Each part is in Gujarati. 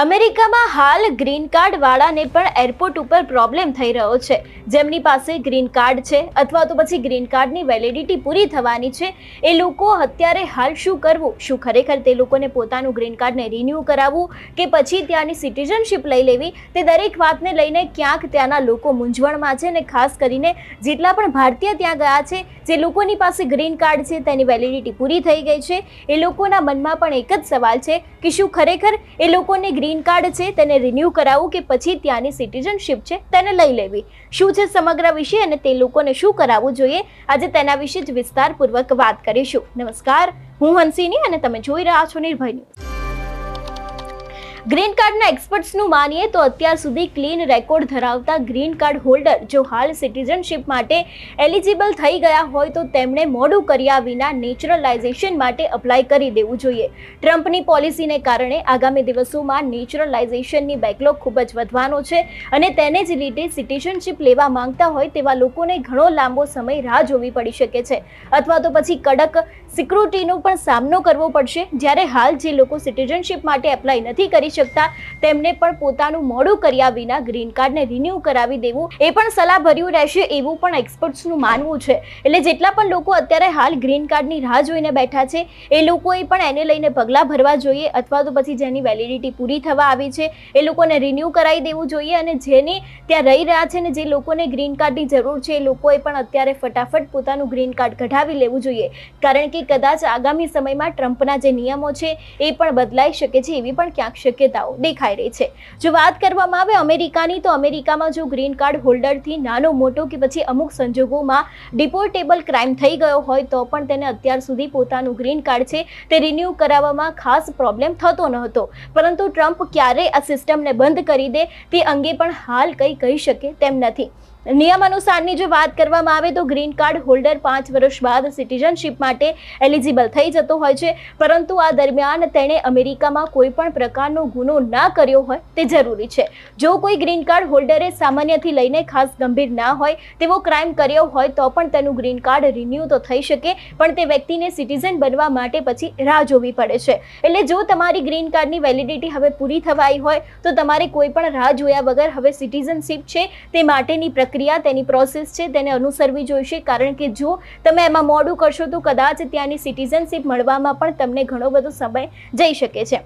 અમેરિકામાં હાલ ગ્રીન કાર્ડ વાળાને પણ એરપોર્ટ ઉપર પ્રોબ્લેમ થઈ રહ્યો છે. જેમની પાસે ગ્રીન કાર્ડ છે અથવા તો પછી ગ્રીન કાર્ડની વેલિડિટી પૂરી થવાની છે, એ લોકો અત્યારે હાલ શું કરવું? શું ખરેખર તે લોકોને પોતાનું ગ્રીન કાર્ડને રિન્યૂ કરાવવું કે પછી ત્યાંની સિટીઝનશીપ લઈ લેવી? તે દરેક વાતને લઈને ક્યાંક ત્યાંના લોકો મૂંઝવણમાં છે અને ખાસ કરીને જેટલા પણ ભારતીય ત્યાં ગયા છે, જે લોકોની પાસે ગ્રીન કાર્ડ છે, તેની વેલિડિટી પૂરી થઈ ગઈ છે. એ લોકોના મનમાં પણ એક જ સવાલ છે કે શું ખરેખર એ લોકોને ગ્રીન કાર્ડ છે, તેને રિન્યૂ કરાવવું કે પછી ત્યાંની સિટીઝનશીપ છે, તેને લઈ લેવી. શું છે સમગ્ર વિષય અને તે લોકોને શું કરાવવું જોઈએ? આજે તેના વિશે જ વિસ્તારપૂર્વક વાત કરીશું. નમસ્કાર, હું હંસિની અને તમે જોઈ રહ્યા છો નિર્ભય ન્યૂઝ. ગ્રીન કાર્ડના એક્સપર્ટ્સનું માનીએ તો અત્યાર સુધી ક્લીન રેકોર્ડ ધરાવતા ગ્રીન કાર્ડ હોલ્ડર જો હાલ સિટીઝનશીપ માટે એલિજિબલ થઈ ગયા હોય તો તેમણે મોડું કર્યા વિના નેચરલાઇઝેશન માટે અપ્લાય કરી દેવું જોઈએ. ટ્રમ્પની પોલિસીને કારણે આગામી દિવસોમાં નેચરલાઇઝેશનની બેકલોગ ખૂબ જ વધવાનો છે અને તેને જ લીધે સિટીઝનશીપ લેવા માંગતા હોય તેવા લોકોને ઘણો લાંબો સમય રાહ જોવી પડી શકે છે. અથવા તો પછી કડક સિક્યુરિટીનો પણ સામનો કરવો પડશે જ્યારે હાલ જે લોકો સિટીઝનશીપ માટે એપ્લાય નથી કરી શકતા તેમને પણ પોતાનું મોડું કર્યા વિના ગ્રીન કાર્ડને રિન્યૂ કરાવી દેવું એ પણ સલાહભર્યું રહેશે એવું પણ એક્સપર્ટ્સનું માનવું છે. એટલે જેટલા પણ લોકો અત્યારે હાલ ગ્રીન કાર્ડની રાહ જોઈને બેઠા છે, એ લોકોએ પણ એને લઈને પગલાં ભરવા જોઈએ અથવા તો પછી જેની વેલિડિટી પૂરી થવા આવી છે, એ લોકોને રિન્યૂ કરાવી દેવું જોઈએ અને જેની ત્યાં રહી રહ્યા છે ને જે લોકોને ગ્રીન કાર્ડની જરૂર છે, એ લોકોએ પણ અત્યારે ફટાફટ પોતાનું ગ્રીન કાર્ડ કઢાવી લેવું જોઈએ. કારણ કે કદાચ આગામી સમયમાં ટ્રમ્પના જે નિયમો છે, એ પણ બદલાઈ શકે છે, એવી પણ ક્યાંક શક્યતાઓ દેખાઈ રહી છે. જો વાત કરવામાં આવે અમેરિકાની, તો અમેરિકામાં જો ગ્રીન કાર્ડ હોલ્ડરથી નાનો, મોટો કે પછી અમુક સંજોગોમાં ડિપોર્ટેબલ ક્રાઇમ થઈ ગયો હોય, તો પણ તેને અત્યાર સુધી પોતાનું ગ્રીન કાર્ડ છે તે રિન્યૂ કરાવવામાં ખાસ પ્રોબ્લેમ થતો ન હતો. પરંતુ ટ્રમ્પ ક્યારે આ સિસ્ટમને બંધ કરી દે તે અંગે પણ હાલ કંઈ કહી શકે તેમ નથી. નિયમ અનુસારની જો વાત કરવામાં આવે તો ગ્રીન કાર્ડ હોલ્ડર પાંચ વર્ષ બાદ સિટીઝનશીપ માટે એલિજિબલ થઈ જતો હોય છે. પરંતુ આ દરમિયાન તેણે અમેરિકામાં કોઈ પણ પ્રકારનો ગુનો ના કર્યો હોય તે જરૂરી છે. જો કોઈ ગ્રીન કાર્ડ હોલ્ડરે સામાન્યથી લઈને ખાસ ગંભીર ના હોય, તેવો ક્રાઇમ કર્યો હોય તો પણ તેનું ગ્રીન કાર્ડ રિન્યૂ તો થઈ શકે, પણ તે વ્યક્તિને સિટીઝન બનવા માટે પછી રાહ જોવી પડે છે. એટલે જો તમારી ગ્રીન કાર્ડની વેલિડિટી હવે પૂરી થવાઈ હોય, તો તમારે કોઈ પણ રાહ જોયા વગર હવે સિટીઝનશીપ છે તે માટેની પ્રક્રિયા પ્રક્રિયા, તેની પ્રોસેસ છે, તેને અનુસરવી જોઈશે. કારણ કે જો તમે એમાં મોડું કરશો તો કદાચ ત્યાંની સિટીઝનશીપ મળવામાં પણ તમને ઘણો બધો સમય જઈ શકે છે.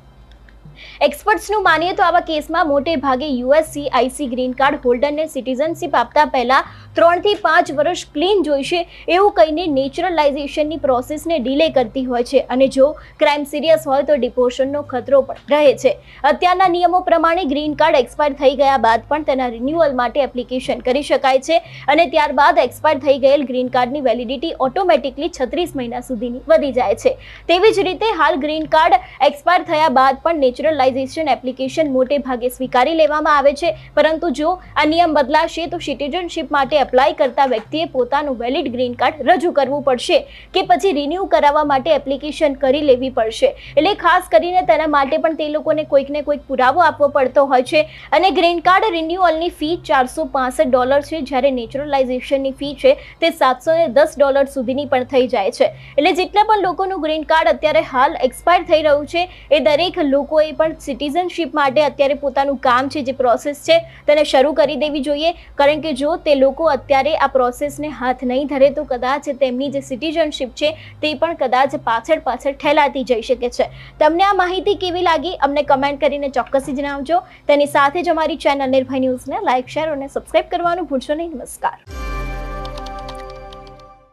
એક્સપર્ટ્સનું માનીએ તો આવા કેસમાં મોટે ભાગે યુએસસીઆઈસી ગ્રીન કાર્ડ હોલ્ડરને સિટીઝનશીપ આપતા પહેલાં ત્રણથી પાંચ વર્ષ ક્લીન જોઈશે એવું કહીને નેચરલાઇઝેશનની પ્રોસેસને ડિલે કરતી હોય છે. અને જો ક્રાઇમ સિરિયસ હોય તો ડિપોર્શનનો ખતરો પણ રહે છે. અત્યારના નિયમો પ્રમાણે ગ્રીન કાર્ડ એક્સપાયર થઈ ગયા બાદ પણ તેના રિન્યુઅલ માટે એપ્લિકેશન કરી શકાય છે. અને ત્યારબાદ એક્સપાયર થઈ ગયેલ ગ્રીન કાર્ડની વેલિડિટી ઓટોમેટિકલી છત્રીસ મહિના સુધીની વધી જાય છે. તેવી જ રીતે હાલ ગ્રીન કાર્ડ એક્સપાયર થયા બાદ પણ નેચરલાઇઝેશન એપ્લિકેશન મોટે ભાગે સ્વીકારી લેવામાં આવે છે. પરંતુ જો આ નિયમ બદલાશે, તો સિટીઝનશીપ માટે એપ્લાય કરતા વ્યક્તિએ પોતાનું વેલિડ ગ્રીન કાર્ડ રજૂ કરવું પડશે કે પછી રિન્યૂ કરાવવા માટે એપ્લિકેશન કરી લેવી પડશે. એટલે ખાસ કરીને તેના માટે પણ તે લોકોને કોઈકને કોઈક પુરાવો આપવો પડતો હોય છે. અને ગ્રીન કાર્ડ રિન્યુઅલની ફી ચારસો ડોલર છે. જ્યારે નેચરલાઇઝેશનની ફી છે, તે સાતસો દસ ડોલર સુધીની પણ થઈ જાય છે. એટલે જેટલા પણ લોકોનું ગ્રીન કાર્ડ અત્યારે હાલ એક્સપાયર થઈ રહ્યું છે, એ દરેક લોકોએ પણ સિટીઝનશીપ માટે અત્યારે પોતાનું કામ છે, જે પ્રોસેસ છે, તેને શરૂ કરી દેવી જોઈએ. કારણ કે જો તે લોકો અત્યારે આ પ્રોસેસને હાથ નહીં ધરે, તો કદાચ તેમની જે સિટીઝનશીપ છે, તે પણ કદાચ પાછળ પાછળ ઠેલાતી જઈ શકે છે. તમને આ માહિતી કેવી લાગી? અમને કમેન્ટ કરીને ચોક્કસથી જણાવજો. તેની સાથે જ અમારી ચેનલ નિર્ભય ન્યૂઝને લાઇક શેર અને સબસ્ક્રાઇબ કરવાનું ભૂલશો નહીં. નમસ્કાર.